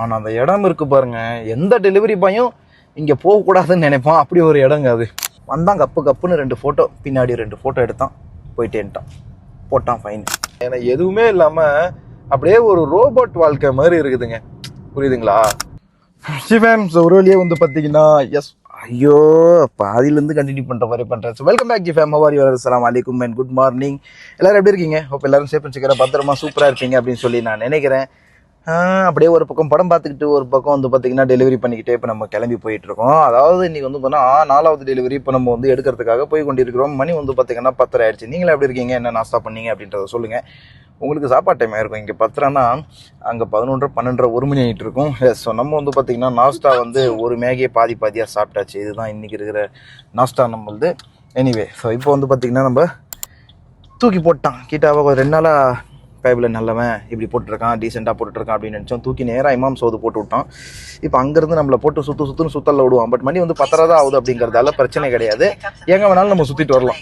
ஆனால் அந்த இடம் இருக்கு பாருங்க. எந்த டெலிவரி பாயும் இங்கே போகக்கூடாதுன்னு நினைப்பான். அப்படி ஒரு இடங்க அது. வந்தான் கப்பு கப்புன்னு ரெண்டு ஃபோட்டோ பின்னாடி ரெண்டு ஃபோட்டோ எடுத்தான். போயிட்டேன்ட்டான் போட்டான் ஃபைன் ஏன்னா எதுவுமே இல்லாமல் அப்படியே ஒரு ரோபோட் வாழ்க்கை மாதிரி இருக்குதுங்க. புரியுதுங்களா? சிவம் ஒரு வழியே வந்து பார்த்தீங்கன்னா எஸ் ஐயோ பாதியிலேருந்து கண்டினியூ பண்ணுற மாதிரி பண்ணுறேன் so welcome back G fam ஹவாரி அஸ்லாம் அலைக்கும் அண்ட் குட் மார்னிங் எல்லாரும் எப்படி இருக்கீங்க? ஹோப் எல்லாரும் சேஃப் வச்சுக்கிற பத்திரமா சூப்பராக இருப்பீங்க அப்படின்னு சொல்லி நான் நினைக்கிறேன். அப்படியே ஒரு பக்கம் படம் பார்த்துக்கிட்டு ஒரு பக்கம் வந்து பார்த்தீங்கன்னா டெலிவரி பண்ணிக்கிட்டே இப்போ நம்ம கிளம்பி போயிட்டுருக்கோம். அதாவது இன்றைக்கி வந்து பார்த்தா நாலாவது டெலிவரி இப்போ நம்ம வந்து எடுக்கிறதுக்காக போய் கொண்டிருக்கிறோம். மணி வந்து பார்த்தீங்கன்னா பத்தரை ஆயிடுச்சு. நீங்களே எப்படி இருக்கீங்க? என்ன நாஸ்தா பண்ணீங்க? அப்படின்றத சொல்லுங்கள் உங்களுக்கு சாப்பாடு டைம் ஆயிருக்கும். இங்கே பத்திரம்னா அங்கே பதினொன்றரை பன்னெண்டரை ஒரு மணி ஆகிட்டு இருக்கும். ஸோ நம்ம வந்து பார்த்திங்கன்னா நாஸ்டா வந்து ஒரு மேகியை பாதி பாதியாக சாப்பிட்டாச்சு. இதுதான் இன்றைக்கி இருக்கிற நாஸ்டா நம்மளது எனிவே ஸோ இப்போ வந்து பார்த்திங்கன்னா நம்ம தூக்கி போட்டான். கீட்டாவை ரெண்டு நாளாக பேபில் நல்லவன் இப்படி போட்டுருக்கான் டீசெண்டாக போட்டுருக்கான் அப்படின்னு நினச்சோம். தூக்கி நேராக இமாம் சோது போட்டு விட்டான். இப்போ அங்கேருந்து நம்மளை போட்டு சுற்று சுற்றுன்னு சுத்தல விடுவான். பட் மணி வந்து பத்தரை தான் ஆகுது அப்படிங்கிறதால பிரச்சனை கிடையாது. எங்கே வேணாலும் நம்ம சுற்றிட்டு வரலாம்.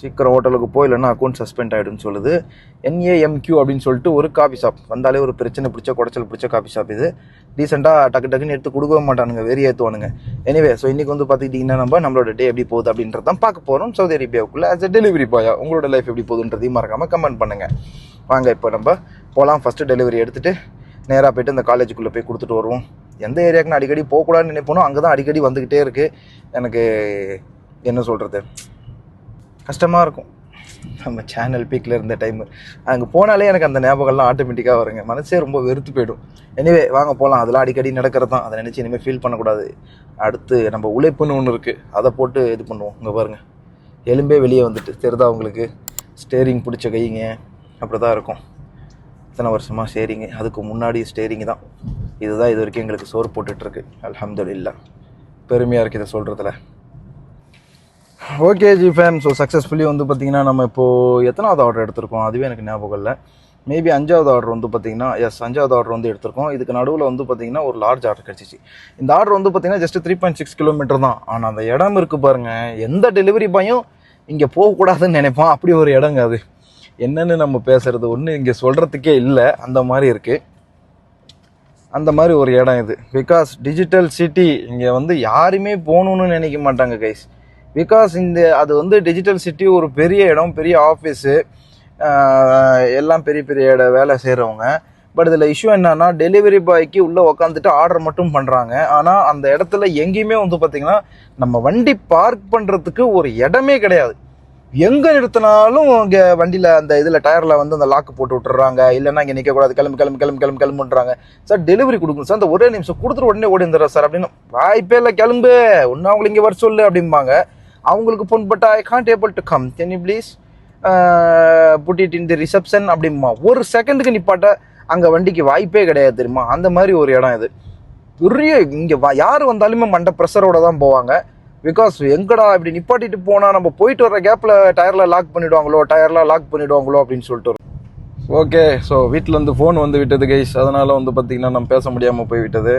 சீக்கிரம் ஹோட்டலுக்கு போய் இல்லைன்னா அக்கௌண்ட் சஸ்பெண்ட் ஆகிடும்னு சொல்லுது. என்ஏஎம்கியூ அப்படின்னு சொல்லிட்டு ஒரு காபி ஷாப் வந்தாலே ஒரு பிரச்சனை பிடிச்ச குடைச்சல் பிடிச்ச காபி ஷாப் இது. ரீசெண்டாக டக்கு டக்குன்னு எடுத்து கொடுக்கவே மாட்டானுங்க வெறி ஏற்றுவானுங்க எனிவே ஸோ இன்றைக்கி வந்து பார்த்துக்கிட்டிங்கன்னா நம்ம நம்மளோட டே எப்படி போகுது அப்படின்றது தான் பார்க்க போகிறோம் சவுதி அரேபியாவுக்குள்ளே ஆஸ் அ டெலிவரி பாயா உங்களோட லைஃப் எப்படி போகுதுன்றதையும் மறக்காமல் கமெண்ட் பண்ணுங்கள் வாங்க இப்போ நம்ம போகலாம் ஃபஸ்ட்டு டெலிவரி எடுத்துகிட்டு நேராக போயிட்டு இந்த காலேஜுக்குள்ளே போய் கொடுத்துட்டு வருவோம். எந்த ஏரியாவுக்கு நான் அடிக்கடி போகக்கூடாதுன்னு நினைப்போனோ அங்கே தான் அடிக்கடி வந்துக்கிட்டே இருக்குது எனக்கு என்ன சொல்கிறது கஷ்டமாக இருக்கும் நம்ம சேனல் பீக்கில் இருந்த டைம் அங்கே போனாலே எனக்கு அந்த ஞாபகம்லாம் ஆட்டோமேட்டிக்காக வருங்க. மனசே ரொம்ப வெறுத்து போயிடும். எனிவே வாங்க போகலாம் அதெல்லாம் அடிக்கடி நடக்கிறது தான் அதை நினச்சி இனிமேல் ஃபீல் பண்ணக்கூடாது. அடுத்து நம்ம உழைப்புன்னு ஒன்று இருக்குது அதை போட்டு இது பண்ணுவோம். இங்கே பாருங்கள் எலும்பே வெளியே வந்துட்டு. தெரிதா உங்களுக்கு? ஸ்டேரிங் பிடிச்ச கைங்க. அப்படி தான் இருக்கும். இத்தனை வருஷமாக ஸ்டேரிங்கு அதுக்கு முன்னாடி ஸ்டேரிங் தான். இதுதான் இது வரைக்கும் எங்களுக்கு சோறு போட்டுட்ருக்கு அலமதுல்லா பெருமையாக இருக்குது இதை சொல்கிறதுல okay G fam so successfully வந்து பார்த்திங்கன்னா நம்ம இப்போது எத்தனாவது ஆர்டர் எடுத்திருக்கோம்? அதுவே எனக்கு ஞாபகம் இல்லை. மேபி அஞ்சாவது ஆர்டர் வந்து பார்த்தீங்கன்னா எஸ் அஞ்சாவது ஆர்டர் வந்து எடுத்திருக்கோம். இதுக்கு நடுவில் வந்து பார்த்திங்கன்னா ஒரு லார்ஜ் ஆர்டர் கிடச்சிச்சு. இந்த ஆர்டர் வந்து பார்த்தீங்கன்னா just three point six kilometre தான். ஆனால் அந்த இடம் இருக்குது பாருங்கள் எந்த டெலிவரி பாயும் இங்கே போகக்கூடாதுன்னு நினைப்பான். அப்படி ஒரு இடங்க அது. என்னென்னு நம்ம பேசுகிறது ஒன்று இங்கே சொல்கிறதுக்கே இல்லை. அந்த மாதிரி இருக்குது அந்த மாதிரி ஒரு இடம் இது. பிகாஸ் டிஜிட்டல் சிட்டி இங்கே வந்து யாருமே போகணுன்னு நினைக்க மாட்டாங்க கைஸ் பிகாஸ் இந்த அது வந்து டிஜிட்டல் சிட்டி ஒரு பெரிய இடம் பெரிய ஆஃபீஸு எல்லாம் பெரிய பெரிய இட வேலை செய்கிறவங்க பட் இதில் இஷ்யூ என்னன்னா டெலிவரி பாய்க்கு உள்ளே உக்காந்துட்டு ஆர்டர் மட்டும் பண்ணுறாங்க ஆனால் அந்த இடத்துல எங்கேயுமே வந்து பார்த்திங்கன்னா நம்ம வண்டி பார்க் பண்ணுறதுக்கு ஒரு இடமே கிடையாது. எங்கே நிறுத்தினாலும் இங்கே வண்டியில் அந்த இதில் டயரில் வந்து அந்த லாக்கு போட்டு விட்டுறாங்க. இல்லைன்னா இங்கே நிற்கக்கூடாது கிளம்பி கிளம்பி கிளம்பி கிளம்பு கிளம்புன்றாங்க. சார் டெலிவரி கொடுக்கணும். சார் அந்த ஒரே நிமிஷம் கொடுத்துட்டு உடனே ஓடி வந்துடுறேன் சார் அப்படின்னு வாய்ப்பே இல்லை. கிளம்பு. ஒன்றும் அவங்களை இங்கே வர சொல்லு அப்படிம்பாங்க. அவங்களுக்கு phone but I can't able to come can you please put it in the reception அப்படிமா ஒரு செகண்டுக்கு நிப்பாட்ட அங்கே வண்டிக்கு வாய்ப்பே கிடையாது தெரியுமா? அந்த மாதிரி ஒரு இடம் இது. பெரிய இங்கே வா யார் வந்தாலுமே மண்டை ப்ரெஷரோட தான் போவாங்க. பிகாஸ் எங்கடா இப்படி நிப்பாட்டிட்டு போனால் நம்ம போயிட்டு வர கேப்பில் டயரில் லாக் பண்ணிடுவாங்களோ டயர்லாம் லாக் பண்ணிவிடுவாங்களோ அப்படின்னு சொல்லிட்டு ஓகே ஸோ வீட்டில் வந்து ஃபோன் வந்து விட்டது கைஸ் அதனால் வந்து பார்த்திங்கன்னா நம்ம பேச முடியாமல் போய் விட்டது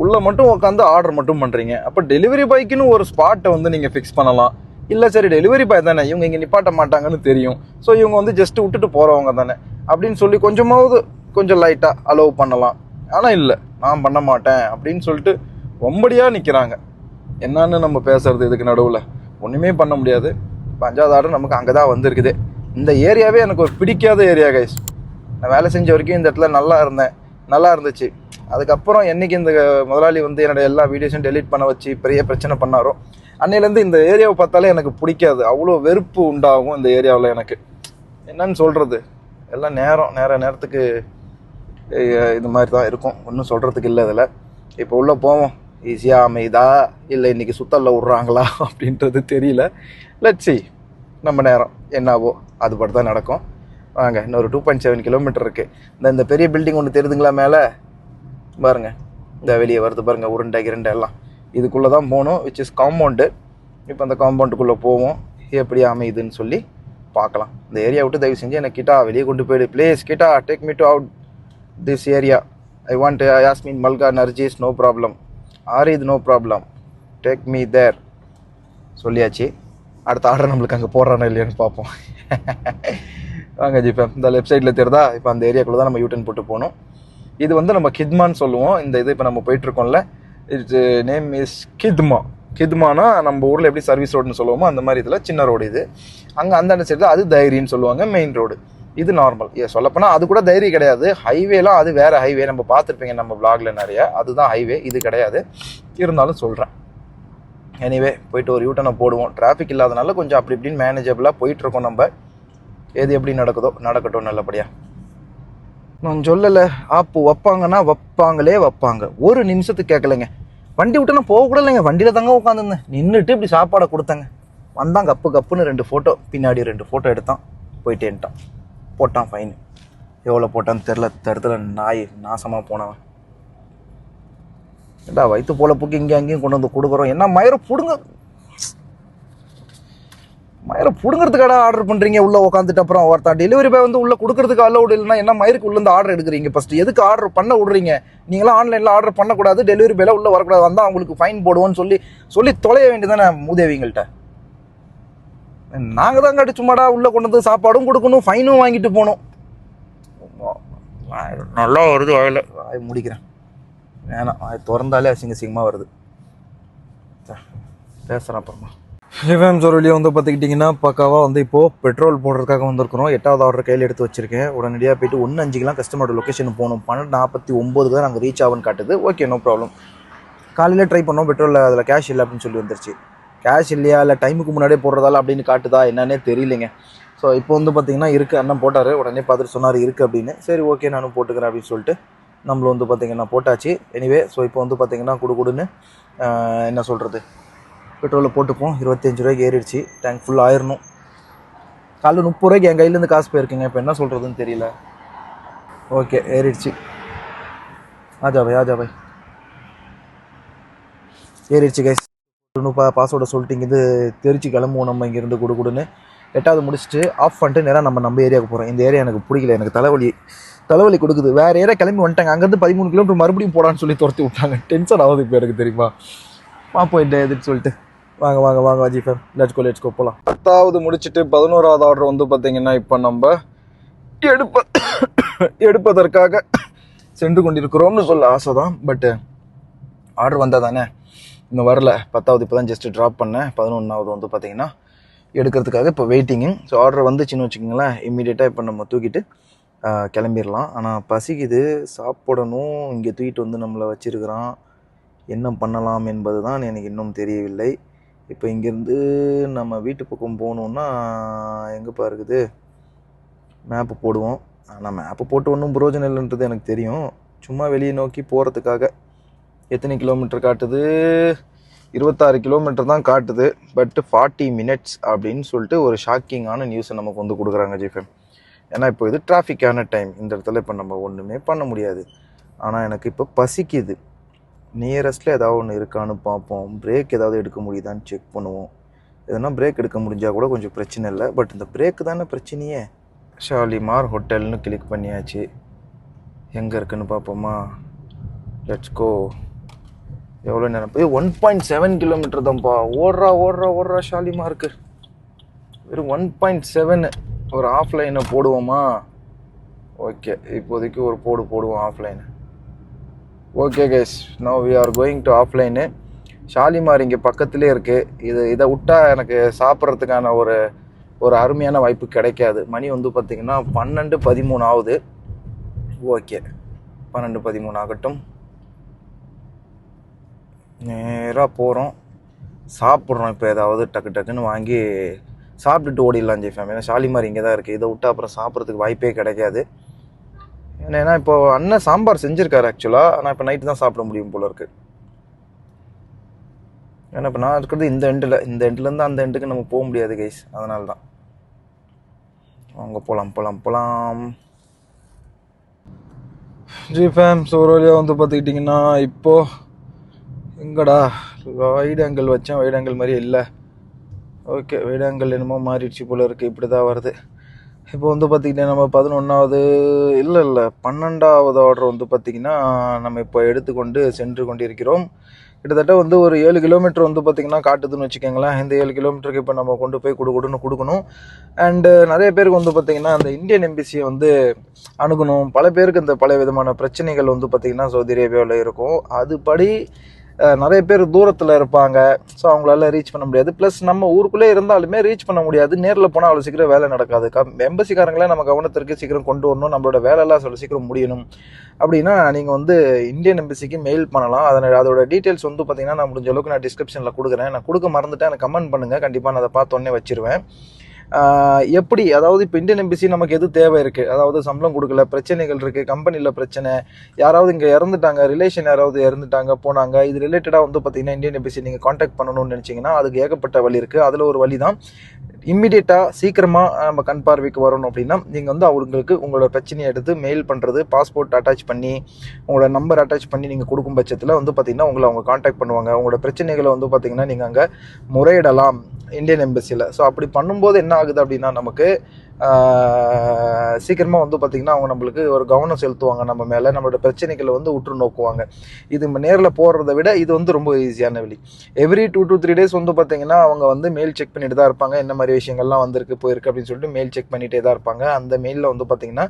உள்ளே மட்டும் உட்காந்து ஆர்டர் மட்டும் பண்ணுறீங்க அப்போ டெலிவரி பாய்க்குன்னு ஒரு ஸ்பாட்டை வந்து நீங்கள் ஃபிக்ஸ் பண்ணலாம். இல்லை சரி டெலிவரி பாய் தானே இவங்க இங்கே நிப்பாட்ட மாட்டாங்கன்னு தெரியும். ஸோ இவங்க வந்து ஜஸ்ட் விட்டுட்டு போகிறவங்க தானே. அப்படின்னு சொல்லி கொஞ்சமாவது கொஞ்சம் லைட்டாக அலோவ் பண்ணலாம். ஆனால் இல்லை நான் பண்ண மாட்டேன் அப்படின்னு சொல்லிட்டு ரொம்படியாக நிற்கிறாங்க என்னன்னு நம்ம பேசுறது இதுக்கு நடுவில். ஒன்றுமே பண்ண முடியாது. பஞ்சாவது ஆர்டர் நமக்கு அங்கே தான் வந்திருக்குது. இந்த ஏரியாவே எனக்கு ஒரு பிடிக்காத ஏரியா கைஸ் நான் வேலை செஞ்ச வரைக்கும் இந்த இடத்துல நல்லா இருந்தேன். நல்லா இருந்துச்சு அதுக்கப்புறம் என்னைக்கு இந்த முதலாளி வந்து என்னோட எல்லா வீடியோஸும் டெலீட் பண்ண வச்சு பெரிய பிரச்சனை பண்ணாரோ அன்னையிலேருந்து இந்த ஏரியாவை பார்த்தாலே எனக்கு பிடிக்காது. அவ்வளோ வெறுப்பு உண்டாகும் இந்த ஏரியாவில் எனக்கு. என்னன்னு சொல்கிறது எல்லாம் நேரம் நேர நேரத்துக்கு இது மாதிரி தான் இருக்கும். ஒன்றும் சொல்கிறதுக்கு இல்லை இதில். இப்போ உள்ளே போவோம். ஈஸியாக அமைதா? இல்லை இன்றைக்கி சுத்தலில் விட்றாங்களா? அப்படின்றது தெரியல. லட்சி நம்ம நேரம் என்னாவோ அதுபடி தான் நடக்கும். வாங்க இன்னொரு டூ பாயிண்ட் செவன் கிலோமீட்டர் இருக்குது இந்த இந்த பெரிய பில்டிங் ஒன்று தெரியுதுங்களா மேலே? பாருங்கள் இந்த வெளியே வருது பாருங்கள் உருண்டை கிருண்டை எல்லாம். இதுக்குள்ளே தான் போகணும் விச் இஸ் காம்பவுண்டு இப்போ அந்த காம்பவுண்டுக்குள்ளே போவோம். எப்படி அமையுதுன்னு சொல்லி பார்க்கலாம். இந்த ஏரியா விட்டு தயவு செஞ்சு எனக்கு கிட்டா வெளியே கொண்டு போயிடு. Please Kitta take me to out this area I want Yasmin Malka Narjis no problem ஆரித் no problem take me there சொல்லியாச்சு. அடுத்த ஆர்டர் நம்மளுக்கு அங்கே போடுறானா இல்லையான்னு பார்ப்போம். வாங்க ஜிஃபேம் இந்த லெஃப்ட் சைடில் தெரிதா இப்போ அந்த ஏரியாக்குள்ளே தான் நம்ம யூட்டன் போட்டு போகணும். இது வந்து நம்ம கித்மான்னு சொல்லுவோம். இந்த இது இப்போ நம்ம போயிட்டுருக்கோம்ல. இட்ஸ் நேம் இஸ் கித்மா கித்மானா நம்ம ஊரில் எப்படி சர்வீஸ் ரோடுன்னு சொல்லுவோமோ அந்த மாதிரி இதில் சின்ன ரோடு இது. அங்கே அந்த சைடு அது தைரின்னு சொல்லுவாங்க மெயின் ரோடு இது நார்மல் ஏ சொல்லப்போனால் அது கூட தைரி கிடையாது. ஹைவேலாம் அது வேறு ஹைவே நம்ம பார்த்துருப்பீங்க நம்ம பிளாகில் நிறைய. அதுதான் ஹைவே இது கிடையாது. இருந்தாலும் சொல்கிறேன் எனிவே போயிட்டு ஒரு யூட்டனை போடுவோம். டிராஃபிக் இல்லாதனால கொஞ்சம் அப்படி இப்படின்னு மேனேஜபிளாக போயிட்டுருக்கோம் நம்ம. எது எப்படி நடக்குதோ நடக்கட்டும் நல்லபடியா. நான் சொல்லலை ஆப்பு வைப்பாங்கன்னா வைப்பாங்களே வைப்பாங்க. ஒரு நிமிஷத்துக்கு கேட்கலைங்க வண்டி விட்டு நான் போகக்கூட இல்லைங்க. வண்டியில் தாங்க உட்காந்துருந்தேன். நின்றுட்டு இப்படி சாப்பாடை கொடுத்தாங்க. வந்தான் கப்பு கப்புன்னு ரெண்டு ஃபோட்டோ பின்னாடி ரெண்டு ஃபோட்டோ எடுத்தான். போயிட்டேன்ட்டான். போட்டான் ஃபைன் எவ்வளோ போட்டான்னு தெரில தரத்துல நாய் நாசமாக போனவன். ஏடா வயிற்று போல போக்கு இங்கே அங்கேயும் கொண்டு வந்து கொடுக்குறோம். என்ன மயிரை பிடுங்க. மயிரை பிடுங்கிறதுக்காடா ஆர்டர் பண்ணுறீங்க உள்ளே உட்காந்துட்டு அப்புறம் ஒருத்தன் டெலிவரி பாய் வந்து உள்ளே கொடுக்கறதுக்கு அலௌட் இல்லைன்னா என்ன மயிருக்கு உள்ளேருந்து ஆர்டர் எடுக்கிறீங்க? ஃபஸ்ட் எதுக்கு ஆர்டர் பண்ண விடுறீங்க? நீங்களாம் ஆன்லைனில் ஆர்டர் பண்ணக்கூடாது டெலிவரி பாயில் உள்ளே வரக்கூடாது. வந்தால் அவங்களுக்கு ஃபைன் போடுவோன்னு சொல்லி சொல்லி தொலைய வேண்டியதானே மூதேவிங்கள்ட்ட நாங்கள் தான் கட்டி சும்மாடா உள்ளே கொண்டு வந்து சாப்பாடும் கொடுக்கணும் ஃபைனும் வாங்கிட்டு போகணும். நல்லா வருது வாயில். வாய் முடிக்கிறேன். வேணாம் திறந்தாலே அசிங்க அசிங்கமாக வருது பேசுகிறேன் அப்புறமா. எஃப்எம் வெளியே வந்து பார்த்துக்கிட்டிங்கன்னா பக்காவாக வந்து இப்போது பெட்ரோல் போடுறதுக்காக வந்திருக்கிறோம். எட்டாவது ஆர்டர் கையில் எடுத்து வச்சிருக்கேன். உடனடியாக போயிட்டு ஒன்று அஞ்சுக்கெலாம் கஸ்டமரோட லொக்கேஷன் போகணும். பன்னெண்டு நாற்பத்தி ஒம்போதுக்கு தான் நாங்கள் ரீச் ஆகும்னு காட்டுது. ஓகே நோ ப்ராப்ளம் காலையில் ட்ரை பண்ணோம். பெட்ரோலில் அதில் கேஷ் இல்லை அப்படின்னு சொல்லி வந்துருச்சு. கேஷ் இல்லையா? இல்லை டைமுக்கு முன்னாடியே போடுறதால அப்படின்னு காட்டுதா? என்னன்னே தெரியலைங்க. ஸோ இப்போ வந்து பார்த்திங்கன்னா இருக்குது அண்ணன் போட்டார். உடனே பார்த்துட்டு சொன்னார் இருக்குது அப்படின்னு. சரி ஓகே நானும் போட்டுக்கிறேன் அப்படின்னு சொல்லிட்டு நம்மளும் வந்து பார்த்திங்கன்னா போட்டாச்சு. எனிவே ஸோ இப்போ வந்து பார்த்திங்கன்னா குடு குடுன்னு என்ன சொல்கிறது பெட்ரோலில் போட்டுப்போம் இருபத்தஞ்சு ரூபாய்க்கு ஏறிடுச்சு. டேங்க் ஃபுல் ஆயிரணும். காலைல முப்பது ரூபாய்க்கு என் கையிலேருந்து காசு போயிருக்குங்க. இப்போ என்ன சொல்கிறதுன்னு தெரியல. ஓகே ஏறிடுச்சு. ஆஜா பாய் ஆஜா பாய். ஏறிடுச்சு கைஸ் பா பாஸ்வேர்டை சொல்லிட்டு இங்கேருந்து தெரிச்சு கிளம்புவோம். நம்ம இங்கேருந்து கொடு கொடுன்னு. எட்டாவது முடிச்சுட்டு ஆஃப் பண்ணிட்டு நேராக நம்ம நம்ம ஏரியாவுக்கு போகிறோம் இந்த ஏரியா எனக்கு பிடிக்கல. எனக்கு தலைவலி தலைவலி கொடுக்குது. வேறு ஏரியா கிளம்பி வந்துட்டாங்க. அங்கேருந்து பதிமூணு கிலோமீட்டர் மறுபடியும் போடான்னு சொல்லி துரத்தி விட்டாங்க. டென்ஷன் ஆகுது இப்போ எனக்கு தெரியுமா? பார்ப்போம் இந்த எதுன்னு சொல்லிட்டு. வாங்க வாங்க வாங்க அஜி fam let's go let's go போகலாம் பத்தாவது முடிச்சுட்டு பதினோராவது ஆர்டர் வந்து பார்த்தீங்கன்னா இப்போ நம்ம எடுப்ப எடுப்பதற்காக சென்று கொண்டிருக்கிறோம்னு சொல்ல ஆசை தான் பட்டு ஆர்டர் வந்தால் தானே இன்னும் வரல. பத்தாவது இப்போ தான் ஜஸ்ட்டு ட்ராப் பண்ணேன். பதினொன்றாவது வந்து பார்த்தீங்கன்னா எடுக்கிறதுக்காக இப்போ வெயிட்டிங்கு ஸோ ஆர்டர் வந்துச்சுன்னு வச்சுக்கோங்களேன். இம்மிடியேட்டாக இப்போ நம்ம தூக்கிட்டு கிளம்பிடலாம் ஆனால் பசிக்குது. சாப்பிடணும். இங்கே தூக்கிட்டு வந்து நம்மளை வச்சுருக்கிறான். என்ன பண்ணலாம் என்பது தான் எனக்கு இன்னும் தெரியவில்லை. இப்போ இங்கேருந்து நம்ம வீட்டு பக்கம் போகணுன்னா எங்கேப்பா இருக்குது? மேப்பு போடுவோம். ஆனால் மேப்பு போட்டு ஒன்றும் புரோஜனம் இல்லைன்றது எனக்கு தெரியும். சும்மா வெளியே நோக்கி போகிறதுக்காக எத்தனை கிலோமீட்டர் காட்டுது? இருபத்தாறு கிலோமீட்டர் தான் காட்டுது. பட் ஃபார்ட்டி மினிட்ஸ் அப்படின்னு சொல்லிட்டு ஒரு ஷாக்கிங்கான நியூஸை நமக்கு வந்து கொடுக்குறாங்க ஜிஃபெம் ஏன்னா இப்போ இது டிராஃபிக்கான டைம் இந்த இடத்துல இப்போ நம்ம ஒன்றுமே பண்ண முடியாது. ஆனால் எனக்கு இப்போ பசிக்குது. நியரஸ்ட்டில் ஏதாவது ஒன்று இருக்கான்னு பார்ப்போம். பிரேக் ஏதாவது எடுக்க முடியுதான்னு செக் பண்ணுவோம். எதனா பிரேக் எடுக்க முடிஞ்சால் கூட கொஞ்சம் பிரச்சனை இல்லை. பட் இந்த பிரேக்கு தானே பிரச்சனையே. ஷாலிமார் ஹோட்டல்னு கிளிக் பண்ணியாச்சு. எங்கே இருக்குன்னு பார்ப்போமா? லெட்ஸ் கோ எவ்வளோ நேரம்? போய் ஒன் பாயிண்ட் செவன் கிலோமீட்டர் தான்ப்பா. ஓடுறா ஓடுறா ஓடுறா ஷாலிமாருக்கு. வெறும் ஒன் பாயிண்ட் செவன் ஒரு ஆஃப்லைனை போடுவோமா? ஓகே இப்போதைக்கு ஒரு போடு போடுவோம் offline okay guys no we are going to offline Shalimar இங்கே பக்கத்துலேயே இருக்குது இது இதை விட்டா எனக்கு சாப்பிட்றதுக்கான ஒரு ஒரு அருமையான வாய்ப்பு கிடைக்காது. மணி வந்து பார்த்திங்கன்னா பன்னெண்டு பதிமூணு ஆகுது. ஓகே பன்னெண்டு பதிமூணு ஆகட்டும். நேராக போகிறோம் சாப்பிட்றோம் இப்போ ஏதாவது டக்கு டக்குன்னு வாங்கி சாப்பிட்டுட்டு ஓடிடலாம் ஜெய்ஃபேம் ஏன்னா ஷாலிமார் இங்கே தான் இருக்குது இதை விட்டு அப்புறம் சாப்பிட்றதுக்கு வாய்ப்பே கிடைக்காது. ஏன்னா இப்போ அண்ணன் சாம்பார் செஞ்சுருக்காரு ஆக்சுவலாக ஆனால் இப்போ நைட்டு தான் சாப்பிட முடியும் போல இருக்குது ஏன்னா இப்போ நான் இருக்கிறது இந்த எண்டில் இந்த எண்ட்லேருந்து அந்த எண்டுக்கு நம்ம போக முடியாது கைஸ் அதனால தான். வாங்க போகலாம் போகலாம் போகலாம் ஜி ஃபேம் வழியாக வந்து பார்த்துக்கிட்டிங்கன்னா இப்போது எங்கடா? வைட் ஆங்கிள் வச்சேன். வைட் ஆங்கிள் மாதிரி இல்லை. ஓகே வைட் ஆங்கிள் என்னமோ மாறிடுச்சு போல இருக்குது இப்படி தான் வருது. இப்போ வந்து பார்த்திங்கன்னா நம்ம பதினொன்றாவது இல்லை இல்லை பன்னெண்டாவது ஆர்டர் வந்து பார்த்திங்கன்னா நம்ம இப்போ எடுத்துக்கொண்டு சென்று கொண்டிருக்கிறோம். கிட்டத்தட்ட வந்து ஒரு ஏழு கிலோமீட்டர் வந்து பார்த்திங்கன்னா காட்டுதுன்னு வச்சுக்கோங்களேன். இந்த ஏழு கிலோமீட்டருக்கு இப்போ நம்ம கொண்டு போய் கொடுக்கணும்னு கொடுக்கணும். அண்டு நிறைய பேருக்கு வந்து பார்த்திங்கன்னா அந்த இந்தியன் எம்பிசியை வந்து அணுகணும். பல பேருக்கு இந்த பல விதமான பிரச்சனைகள் வந்து பார்த்திங்கன்னா சவுதி அரேபியாவில் இருக்கும். அதுபடி நிறைய பேர் தூரத்தில் இருப்பாங்க. ஸோ அவங்களால ரீச் பண்ண முடியாது. ப்ளஸ் நம்ம ஊருக்குள்ளே இருந்தாலுமே ரீச் பண்ண முடியாது. நேரில் போனால் அவ்வளோ சீக்கிரம் வேலை நடக்காது. க எம்பசிக்காரங்களே நம்ம கவனத்திற்கு சீக்கிரம் கொண்டு வரணும். நம்மளோட வேலைலாம் அவ்வளோ சீக்கிரம் முடியணும். அப்படின்னா நீங்கள் வந்து இந்தியன் எம்பசிக்கு மெயில் பண்ணலாம். அதனை அதோட டீட்டெயில்ஸ் வந்து பார்த்தீங்கன்னா நான் முடிஞ்ச அளவுக்கு நான் டிஸ்கிரிப்ஷனில் கொடுக்குறேன். நான் கொடுக்க மறந்துட்டேன். எனக்கு கமெண்ட் பண்ணுங்கள் கண்டிப்பாக நான் அதை பார்த்தோன்னே வச்சிருவேன். எப்படி? அதாவது இப்போ இந்தியன் எம்பிசி நமக்கு எது தேவை இருக்குது அதாவது சம்பளம் கொடுக்கல பிரச்சனைகள் இருக்குது கம்பெனியில் பிரச்சனை. யாராவது இங்கே இறந்துட்டாங்க ரிலேஷன் யாராவது இறந்துட்டாங்க போனாங்க இது ரிலேட்டடாக வந்து பார்த்தீங்கன்னா இந்தியன் எம்பிசி நீங்கள் காண்டாக்ட் பண்ணணும்னு நினச்சிங்கன்னா அதுக்கு ஏகப்பட்ட வழி இருக்குது அதில் ஒரு வழி தான் இம்மிடியேட்டாக சீக்கிரமாக நம்ம கண் பார்வைக்கு வரணும் அப்படின்னா நீங்கள் வந்து அவங்களுக்கு உங்களோட பிரச்சனையை எடுத்து மெயில் பண்ணுறது பாஸ்போர்ட் அட்டாச் பண்ணி உங்களோட நம்பர் அட்டாச் பண்ணி நீங்கள் கொடுக்கும் பட்சத்தில் வந்து பார்த்திங்கன்னா உங்களை அவங்க காண்டாக்ட் பண்ணுவாங்க. உங்களோட பிரச்சனைகளை வந்து பார்த்திங்கன்னா நீங்கள் அங்கே முறையிடலாம் இந்தியன் எம்பசியில் ஸோ அப்படி பண்ணும்போது என்ன ஆகுது அப்படின்னா நமக்கு சீக்கிரமாக வந்து பார்த்திங்கன்னா அவங்க நம்மளுக்கு ஒரு கவனம் செலுத்துவாங்க. நம்ம மேலே நம்மளோட பிரச்சனைகளை வந்து உற்று நோக்குவாங்க. இது நேரில் போடுறத விட இது வந்து ரொம்ப ஈஸியான வழி. Every two two three days வந்து பார்த்தீங்கன்னா அவங்க வந்து மெயில் செக் பண்ணிட்டு தான் இருப்பாங்க. என்ன மாதிரி விஷயங்கள்லாம் வந்திருக்கு போயிருக்கு அப்படின்னு சொல்லிட்டு மெயில் செக் பண்ணிகிட்டே தான் இருப்பாங்க. அந்த மெயிலில் வந்து பார்த்திங்கன்னா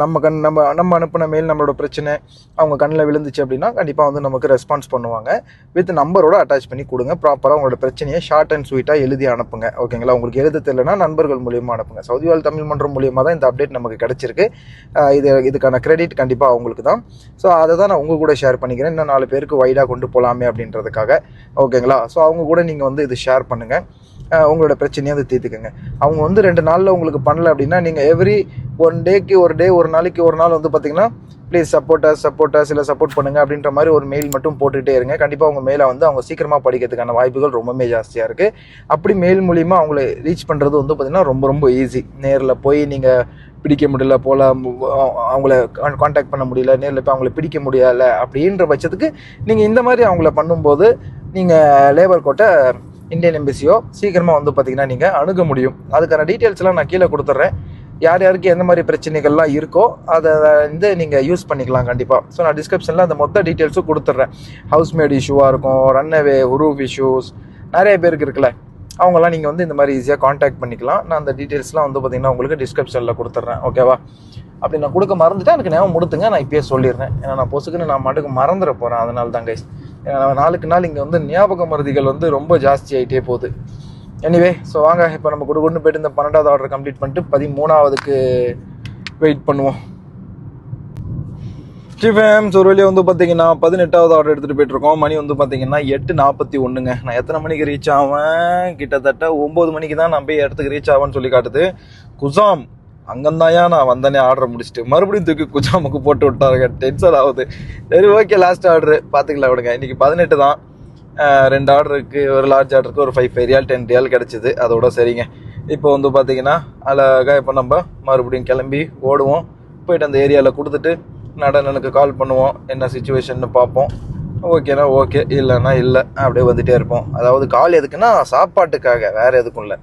நம்ம கண் நம்ம நம்ம அனுப்பின மெயில் நம்மளோட பிரச்சனை அவங்க கண்ணில் விழுந்துச்சு அப்படின்னா கண்டிப்பாக வந்து நமக்கு ரெஸ்பான்ஸ் பண்ணுவாங்க. வித் நம்பரோட அட்டாச் பண்ணி கொடுங்க. ப்ராப்பராக உங்களோட பிரச்சனையை ஷார்ட் அண்ட் ஸ்வீட்டாக எழுதி அனுப்புங்க. ஓகேங்களா உங்களுக்கு எழுத தெரியலனா நண்பர்கள் மூலியமாக அனுப்புங்க. சவுதி வாழ்த்து தமிழ் மன்றம் மூலியமாக தான் இந்த அப்டேட் நமக்கு கிடைச்சிருக்கு. இது இதுக்கான கிரெடிட் கண்டிப்பாக அவங்களுக்கு தான். ஸோ அதை தான் நான் உங்கள் கூட ஷேர் பண்ணிக்கிறேன். இன்னும் நாலு பேருக்கு வைடாக கொண்டு போகலாமே அப்படின்றதுக்காக. ஓகேங்களா ஸோ அவங்க கூட நீங்கள் வந்து இது ஷேர் பண்ணுங்கள் உங்களோட பிரச்சனையை அதை தீர்த்துக்கங்க. அவங்க வந்து ரெண்டு நாளில் உங்களுக்கு பண்ணல அப்படின்னா நீங்கள் எவ்ரி ஒன் டேக்கு ஒரு டே ஒரு நாளைக்கு ஒரு நாள் வந்து பார்த்தீங்கன்னா ப்ளீஸ் சப்போர்ட்டர்ஸ் சப்போர்ட்டர்ஸ் இல்லை சப்போர்ட் பண்ணுங்க அப்படின்ற மாதிரி ஒரு மெயில் மட்டும் போட்டுகிட்டே இருங்க. கண்டிப்பாக உங்கள் மெயிலை வந்து அவங்க சீக்கிரமாக படிக்கிறதுக்கான வாய்ப்புகள் ரொம்பவே ஜாஸ்தியாக இருக்குது அப்படி மெயில் மூலிமா அவங்கள ரீச் பண்ணுறது வந்து பார்த்திங்கன்னா ரொம்ப ரொம்ப ஈஸி நேரில் போய் நீங்கள் பிடிக்க முடியல போல அவங்கள காண்டாக்ட் பண்ண முடியல நேரில் போய் அவங்கள பிடிக்க முடியல அப்படின்ற பட்சத்துக்கு நீங்கள் இந்த மாதிரி அவங்கள பண்ணும்போது நீங்கள் லேபர் கோட்டை இந்தியன் எம்பசியோ சீக்கிரமாக வந்து பார்த்தீங்கன்னா நீங்கள் அணுக முடியும். அதுக்கான டீட்டெயில்ஸ்லாம் நான் கீழே கொடுத்துட்றேன். யார் யாருக்கு எந்த மாதிரி பிரச்சனைகள்லாம் இருக்கோ அதை வந்து நீங்கள் யூஸ் பண்ணிக்கலாம் கண்டிப்பாக ஸோ நான் டிஸ்கிரிப்ஷனில் அந்த மொத்த டீட்டெயில்ஸும் கொடுத்துட்றேன். ஹவுஸ்மேட் இஷ்யூவாக இருக்கும் ரன்அவே உரூஃப் இஷ்யூஸ் நிறைய பேருக்கு இருக்குல்ல. அவங்களாம் நீங்கள் வந்து இந்த மாதிரி ஈஸியாக காண்டாக்ட் பண்ணிக்கலாம். நான் அந்த டீட்டெயில்ஸ்லாம் வந்து பார்த்திங்கன்னா உங்களுக்கு டிஸ்கிரிப்ஷனில் கொடுத்துட்றேன். ஓகேவா அப்படி நான் கொடுக்க மறந்துட்டேன். எனக்கு ஞாபகம் கொடுத்துங்க நான் இப்பயே சொல்லிடுறேன். ஏன்னா நான் பொசுக்குன்னு நான் மாட்டுக்கு மறந்துட போகிறேன் அதனால தான் கைஸ் ஏன்னா நாளுக்கு நாள் இங்கே வந்து ஞாபக மருதிகள் வந்து ரொம்ப ஜாஸ்தி ஆகிட்டே போகுது. எனிவே ஸோ வாங்க இப்போ நம்ம குடு குடுன்னு போயிட்டு இந்த பன்னெண்டாவது ஆர்டர் கம்ப்ளீட் பண்ணிட்டு பதிமூணாவதுக்கு வெயிட் பண்ணுவோம். ஸ்டீஃபேம் ஒரு வழியாக வந்து பார்த்தீங்கன்னா பதினெட்டாவது ஆர்டர் எடுத்துகிட்டு போயிட்டுருக்கோம் மணி வந்து பார்த்தீங்கன்னா எட்டு நாற்பத்தி ஒன்றுங்க நான் எத்தனை மணிக்கு ரீச் ஆவேன்? கிட்டத்தட்ட ஒம்பது மணிக்கு தான் நான் போய் இடத்துக்கு ரீச் ஆவேன்னு சொல்லி காட்டுது. குசாம் அங்கந்தாயா நான் வந்தனே ஆர்டர் முடிச்சுட்டு. மறுபடியும் தூக்கி குஜாமுக்கு போட்டு விட்டாருங்க. டென்ஷன் ஆகுது. சரி ஓகே லாஸ்ட் ஆர்டர் பார்த்துக்கலாம் விடுங்க. இன்னைக்கு பதினெட்டு தான். ரெண்டு ஆர்டருக்கு ஒரு லார்ஜ் ஆர்டருக்கு ஒரு five five riyal ten riyal கிடச்சிது. அதோட சரிங்க. இப்போ வந்து பார்த்தீங்கன்னா அழகாக இப்போ நம்ம மறுபடியும் கிளம்பி ஓடுவோம். போயிட்டு அந்த ஏரியாவில் கொடுத்துட்டு நடனனுக்கு கால் பண்ணுவோம். என்ன சுச்சுவேஷன்னு பார்ப்போம். ஓகேனா ஓகே இல்லைன்னா இல்லை. அப்படியே வந்துகிட்டே இருப்போம். அதாவது கால் எதுக்குன்னா சாப்பாட்டுக்காக வேறு எதுக்கும் இல்லை.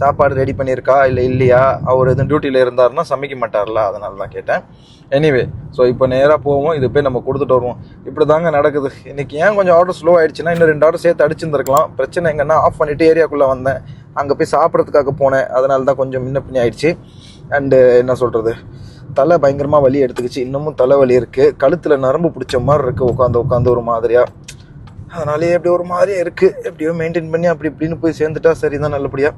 சாப்பாடு ரெடி பண்ணியிருக்கா இல்லை இல்லையா? அவர் எதுவும் டியூட்டியில் இருந்தாருன்னா சமைக்க மாட்டார்ல? அதனால தான் கேட்டேன். எனிவே ஸோ இப்போ நேராக போவோம். இது போய் நம்ம கொடுத்துட்டு வருவோம். இப்படி தாங்க நடக்குது. இன்றைக்கி ஏன் கொஞ்சம் ஆர்டர் ஸ்லோ ஆயிடுச்சுன்னா இன்னும் ரெண்டு ஆர்டர் சேர்த்து அடிச்சிருந்துருக்கலாம். பிரச்சனை எங்கன்னா ஆஃப் பண்ணிட்டு ஏரியாக்குள்ளே வந்தேன். அங்கே போய் சாப்பிட்றதுக்காக போனேன். அதனால தான் கொஞ்சம் முன்ன பின்னி ஆயிடுச்சு. அண்டு என்ன சொல்கிறது தலை பயங்கரமாக வலி எடுத்துக்கிச்சு. இன்னமும் தலை வலி இருக்குது கழுத்தில் நரம்பு பிடிச்ச மாதிரி இருக்குது உட்காந்து உட்காந்து ஒரு மாதிரியாக அதனாலே எப்படி ஒரு மாதிரியே இருக்குது எப்படியோ மெயின்டைன் பண்ணி அப்படி இப்படின்னு போய் சேர்ந்துட்டா சரி தான் நல்லபடியாக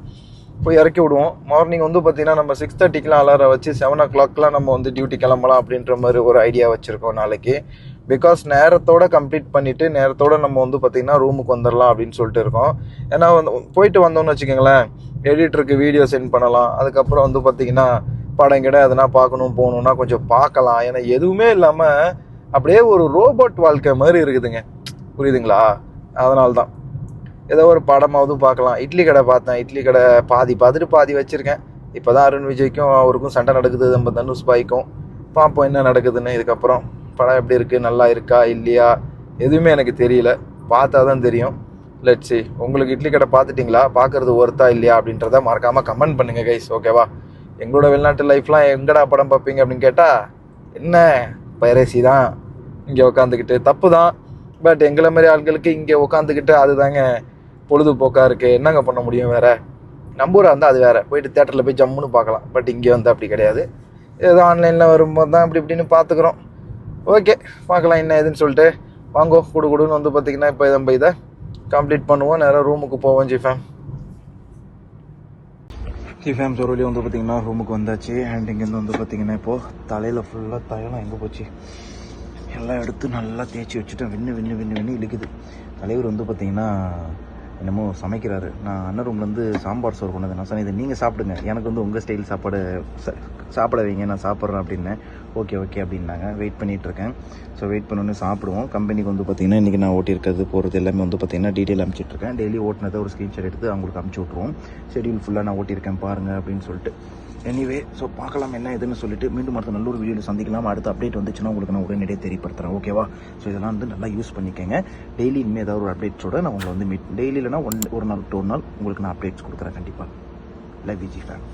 போய் இறக்கி விடுவோம். மார்னிங் வந்து பார்த்தீங்கன்னா நம்ம சிக்ஸ் தேர்ட்டிக்கெலாம் அலாரம் வச்சு செவன் ஓ கிளாக்லாம் நம்ம வந்து டியூட்டி கிளம்பலாம் அப்படின்ற மாதிரி ஒரு ஐடியா வச்சுருக்கோம் நாளைக்கு. பிகாஸ் நேரத்தோட கம்ப்ளீட் பண்ணிவிட்டு நேரத்தோட நம்ம வந்து பார்த்திங்கன்னா ரூமுக்கு வந்துடலாம் அப்படின்னு சொல்லிட்டு இருக்கோம். ஏன்னா வந்து போயிட்டு வந்தோம்னு வச்சுக்கோங்களேன் எடிட்டருக்கு வீடியோ சென்ட் பண்ணலாம். அதுக்கப்புறம் வந்து பார்த்திங்கன்னா படம் கிட எதனா பார்க்கணும் போகணுன்னா கொஞ்சம் பார்க்கலாம். ஏன்னா எதுவுமே இல்லாமல் அப்படியே ஒரு ரோபோட் வாழ்க்கை மாதிரி இருக்குதுங்க. புரியுதுங்களா? அதனால்தான். ஏதோ ஒரு படமாவது பார்க்கலாம். இட்லி கடை பார்த்தேன். இட்லி கடை பாதி பார்த்துட்டு பாதி வச்சுருக்கேன். இப்போ தான் அருண் விஜய்க்கும் அவருக்கும் சண்டை நடக்குது. நம்ம தனுஷ் பாய்க்கும். பார்ப்போம் என்ன நடக்குதுன்னு. இதுக்கப்புறம் படம் எப்படி இருக்குது நல்லா இருக்கா? இல்லையா? எதுவுமே எனக்கு தெரியல. பார்த்தா தான் தெரியும் லட்சி உங்களுக்கு இட்லி கடை பார்த்துட்டிங்களா? பார்க்குறது ஒர்த்தா இல்லையா? அப்படின்றத மறக்காமல் கமெண்ட் பண்ணுங்கள் கைஸ் ஓகேவா எங்களோட வெளிநாட்டு லைஃப்லாம் எங்கடா படம் பார்ப்பீங்க அப்படின்னு கேட்டால் என்ன? பைரசி தான். இங்கே உட்காந்துக்கிட்டு தப்பு தான். பட் எங்களை மாதிரி ஆட்களுக்கு இங்கே உட்காந்துக்கிட்டு அதுதாங்க பொழுதுபோக்காக இருக்குது என்னங்க பண்ண முடியும் வேறு? நம்ம ஊராக இருந்தால் அது வேறு. போயிட்டு தேட்டரில் போய் ஜம்முன்னு பார்க்கலாம். பட் இங்கே வந்து அப்படி கிடையாது. ஏதோ ஆன்லைனில் வரும்போது தான் இப்படி இப்படின்னு பார்த்துக்குறோம். ஓகே பார்க்கலாம் என்ன ஏதுன்னு சொல்லிட்டு. வாங்கோ குடு குடுன்னு வந்து பார்த்திங்கன்னா இப்போ நம்ம இதை கம்ப்ளீட் பண்ணுவோம். நேராக ரூமுக்கு போவோம் ஜிஃபேம் ஜிஃபேம் சொருளி வந்து பார்த்திங்கன்னா ரூமுக்கு வந்தாச்சு. அண்ட் இங்கேருந்து வந்து பார்த்திங்கன்னா இப்போது தலையில் ஃபுல்லாக தைலம் எங்கே போச்சு? எல்லாம் எடுத்து நல்லா தேய்ச்சி வச்சுட்டேன். வின்னு வின்னு வின்னு வின்னு இழுக்குது. தலைவர் வந்து பார்த்திங்கன்னா என்னமோ சமைக்கிறாரு. நான் அண்ணன் ரூம்லேருந்து சாம்பார் சோறு கொண்டு வந்தேன். நான் சொன்னேன் இதை நீங்கள் சாப்பிடுங்க. எனக்கு வந்து உங்கள் ஸ்டைல் சாப்பாடு ச- சாப்பிட வைங்க நான் சாப்பிட்றேன் அப்படின்னேன் ஓகே ஓகே அப்படின்னாங்க. வெயிட் பண்ணிகிட்ருக்கேன் இருக்கேன். ஸோ வெயிட் பண்ணோன்னு சாப்பிடுவோம். கம்பெனிக்கு வந்து பார்த்தீங்கன்னா இன்றைக்கி நான் ஓட்டியிருக்கிறது போகிறது எல்லாமே வந்து பார்த்தீங்கன்னா டீட்டெயில் அனுப்பிச்சிட்ருக்கேன் டெய்லி ஓட்டினதை ஒரு ஸ்க்ரீன்ஷாட் எடுத்து அவங்களுக்கு அனுப்பிச்சி விட்ருவோம் ஷெடியூல் ஃபுல்லாக நான் ஓட்டியிருக்கேன் பாருங்கள் அப்படின்னு சொல்லிட்டு. எனிவே ஸோ பார்க்கலாம் என்ன எதுன்னு சொல்லிட்டு மீண்டும் அடுத்த நல்ல ஒரு வீடியோவில் சந்திக்கலாம். அடுத்த அப்டேட் வந்துச்சுன்னா உங்களுக்கு நான் உடனடியே தெரியப்படுத்துறேன். ஓகேவா ஸோ இதெல்லாம் வந்து நல்லா யூஸ் பண்ணிக்கங்க. டெய்லி இனிமேல் ஏதாவது ஒரு அப்டேட்ஸோட நான் உங்களை வந்து மீட் டெய்லி இல்லைனா ஒன் ஒரு நாள் டூ நாள் உங்களுக்கு நான் அப்டேட்ஸ் கொடுக்குறேன் கண்டிப்பாக லவ் விஜி ஃபேன்